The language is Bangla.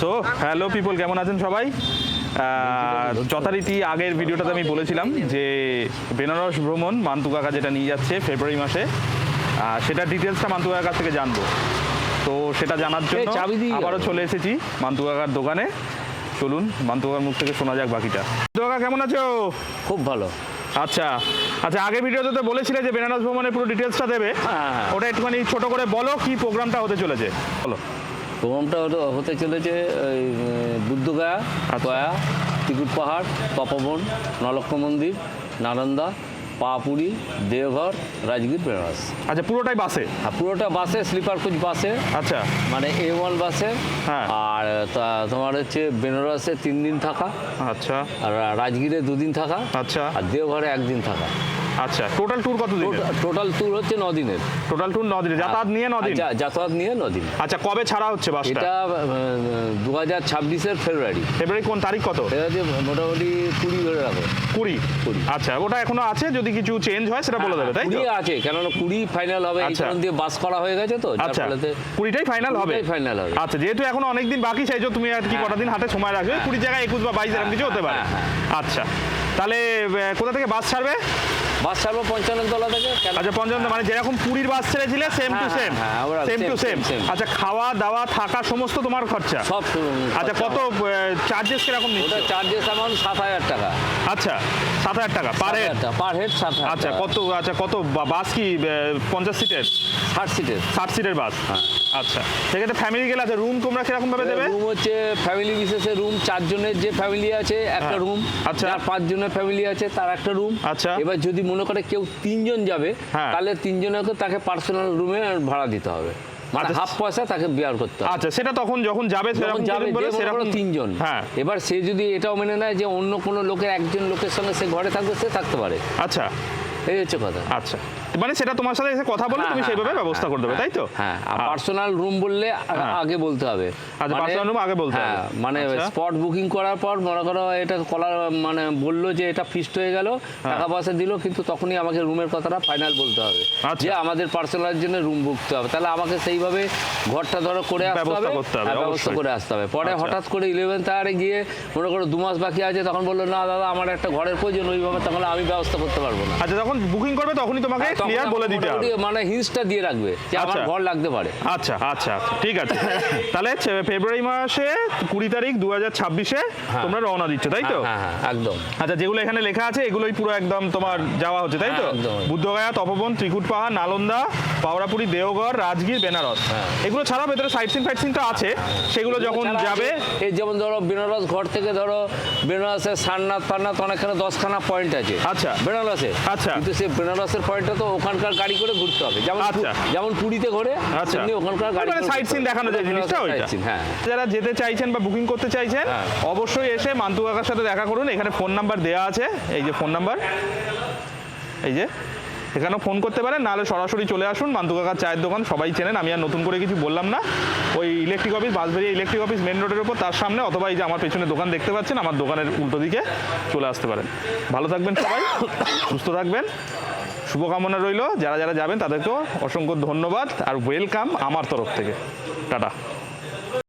সো হ্যালো পিপল কেমন আছেন সবাই? যথারীতি আগের ভিডিওটাতে আমি বলেছিলাম যে বেনারস ভ্রমণ মান্তু কাকা যেটা নিয়ে যাচ্ছে ফেব্রুয়ারি মাসে সেটা ডিটেলসটা মান্তু কাকার কাছ থেকে জানব। তো সেটা জানার জন্য আবারও চলে এসেছি মান্তু কাকার দোকানে। চলুন মান্তু কাকার মুখ থেকে শোনা যাক বাকিটা। মান্তু কাকা কেমন আছো? খুব ভালো। আচ্ছা আচ্ছা আগের ভিডিওতে তো বলেছিলে যে বেনারস ভ্রমণের পুরো ডিটেলসটা দেবে। হ্যাঁ, হ্যাঁ। ওটা একটুখানি ছোট করে বলো কি প্রোগ্রামটা হতে চলেছে। বলো। প্রোগ্রামটা হতে- চলেছে ওই বুদ্ধগয়া গয়া টিকুট পাহাড় তপবন নলক্ষ মন্দির নালন্দা পাপুরি দেওঘর রাজগীর বেনারস। আচ্ছা পুরোটাই বাসে? আর পুরোটা বাসে স্লিপার কোচ বাসে। আচ্ছা। মানে এ ওয়ান বাসে। হ্যাঁ। আর তা- তোমার হচ্ছে বেনারসে তিন দিন থাকা। আচ্ছা। আর রাজগীরে দুদিন থাকা। আচ্ছা। আর দেওঘরে একদিন থাকা। আচ্ছা টোটাল ট্যুর কত দিন টোটাল ট্যুর হচ্ছে ন দিনের টোটাল ট্যুর দিন যাতায়াত নিয়ে দিন যা- যাতায়াত নিয়ে ন দিন আচ্ছা কবে ছাড়া হচ্ছে বাসটা? এটা দু হাজার ছাব্বিশের ফেব্রুয়ারি। ফেব্রুয়ারি কোন তারিখ কত? হচ্ছে মোটামুটি কুড়ি ধরে রাখো। কুড়ি? কুড়ি। আচ্ছা ওটা এখনও আছে? যদি কিছু চেঞ্জ হয় সেটা বলে দেবে তাই কুড়ি আছে কেননা কুড়ি ফাইনাল হবে এই আচ্ছা। কারণ দিয়ে বাস করা হয়ে গেছে তো আচ্ছা কুড়িটাই ফাইনাল হবে? final হবে। আচ্ছা যেহেতু এখন অনেক দিন বাকি জন্য তুমি আর কি হ্যাঁ। কটা দিন হাতে সময় রাখবে? কুড়ি জায়গায় একুশ বা বাইশ এরকম কিছু হতে পারে। হ্যাঁ, আচ্ছা তাহলে কোথা থেকে বাস ছাড়বে? বাস ছাড়বো পঞ্চান্ন তলা থেকে আচ্ছা পঞ্চম মানে যেরকম পুরীর বাস ছেড়েছিলে সেম টু হ্যাঁ, সেম হ্যাঁ, হ্যাঁ, সেম টু সেম। আচ্ছা খাওয়া দাওয়া থাকা সমস্ত তোমার খরচা? সব আচ্ছা কত চার্জেস কীরকম ওটা চার্জেস অ্যামাউন্ট সাত হাজার টাকা। আচ্ছা সাত হাজার টাকা পার হেড পার হেড সাত হাজার আচ্ছা কত আচ্ছা কত বাস কি পঞ্চাশ সিটের ষাট সিটের ষাট সিটের বাস? আচ্ছা সেক্ষেত্রে ফ্যামিলি গেলে আছে রুম তোমরা কীরকম ভাবে দেবে? রুম হচ্ছে ফ্যামিলি বিশেষে রুম চারজনের যে ফ্যামিলি আছে একটা হ্যাঁ। রুম আচ্ছা। যার পাঁচজনের ফ্যামিলি আছে তার একটা রুম আচ্ছা। এবার যদি মনে করে কেউ তিনজন যাবে হ্যাঁ। তাহলে তিনজনকে তাকে পার্সোনাল রুমে ভাড়া দিতে হবে। মানে আচ্ছা। হাফ পয়সা তাকে বিয়ার করতে হবে। আচ্ছা সেটা তখন যখন যাবে যখন যাবে সেরকম তিনজন। হ্যাঁ। এবার সে যদি এটাও মেনে নেয় যে অন্য কোনো লোকের একজন লোকের সঙ্গে সে ঘরে থাকবে সে থাকতে পারে। আচ্ছা। এই হচ্ছে কথা। আচ্ছা। মানে সেটা তোমার সাথে এসে কথা বলে হ্যাঁ, তুমি হ্যাঁ, সেইভাবে হ্যাঁ, ব্যবস্থা করে দেবে তাই তো হ্যাঁ পার্সোনাল রুম বললে। আগে বলতে হবে আচ্ছা, personal room আগে বলতে হবে। মানে আচ্ছা। স্পট বুকিং করার পর মনে করো এটা কলার মানে বলল যে এটা ফিক্সড হয়ে গেল। টাকা পয়সা দিল কিন্তু তখনই আমাকে রুমের কথাটা ফাইনাল বলতে হবে আচ্ছা। যে আমাদের পার্সোনালের জন্য রুম বুকতে হবে তাহলে আমাকে সেইভাবে ঘরটা ধরো করে আসতে ব্যবস্থা হবে করতে হবে, ব্যবস্থা করে আসতে হবে পরে আচ্ছা। হঠাৎ করে ইলেভেন আরে গিয়ে মনে করো দু মাস বাকি আছে তখন বলল না দাদা আমার একটা ঘরের প্রয়োজন ওইভাবে তাহলে আমি ব্যবস্থা করতে পারব না আচ্ছা যখন বুকিং করবে তখনই তোমাকে ক্লিয়ার বলে দিতে হবে। মানে হিন্সটা দিয়ে রাখবে যে আমার আচ্ছা। ঘর লাগতে পারে। আচ্ছা আচ্ছা আচ্ছা ঠিক আছে। তাহলে ফেব্রুয়ারি মাসে কুড়ি তারিখ দু হাজার ছাব্বিশে তোমরা রওনা দিচ্ছ তাই তো? হ্যাঁ হ্যাঁ একদম। আচ্ছা যেগুলো এখানে লেখা আছে এগুলোই পুরো একদম তোমার যাওয়া হচ্ছে তাই তো? হ্যাঁ। বুদ্ধগয়া তপবন ত্রিকুট পাহাড় নালন্দা পাওড়াপুরি দেওঘর রাজগীর বেনারস। হ্যাঁ। এগুলো ছাড়াও ভেতরে সাইট সিন ফাইট সিন তো আছে। সেগুলো যখন যাবে এই যেমন ধরো বেনারস ঘর থেকে ধরো বেনারসের সারনাথ ফারনাথ অনেকখানে দশখানা পয়েন্ট আছে। আচ্ছা। বেনারসে। আচ্ছা। কিন্তু সেই বেনারসের পয়েন্টটা তো ওখানকার গাড়ি করে ঘুরতে হবে। যেমন আচ্ছা। যেমন পুরীতে ঘোরে আচ্ছা। তেমনি ওখানকার গাড়ি সাইট সিন দেখানো যায় জিনিসটা ওইটা। হ্যাঁ। যারা যেতে চাইছেন বা বুকিং করতে চাইছেন হ্যাঁ। অবশ্যই এসে মান্তু কাকার সাথে দেখা করুন। এখানে ফোন নাম্বার দেওয়া আছে। এই যে ফোন নাম্বার এই যে। এখানেও ফোন করতে পারেন, নাহলে সরাসরি চলে আসুন মান্তু কাকার চায়ের দোকান, সবাই চেনেন, আমি আর নতুন করে কিছু বললাম না। ওই electric office Basberia electric office main রোডের উপর তার সামনে, অথবা এই যে আমার পেছনে দোকান দেখতে পাচ্ছেন, আমার দোকানের উল্টো দিকে চলে আসতে পারেন। ভালো থাকবেন সবাই, সুস্থ থাকবেন, শুভকামনা রইল। যারা যারা যাবেন, তাদেরকেও অসংখ্য ধন্যবাদ, আর ওয়েলকাম আমার তরফ থেকে। টাটা।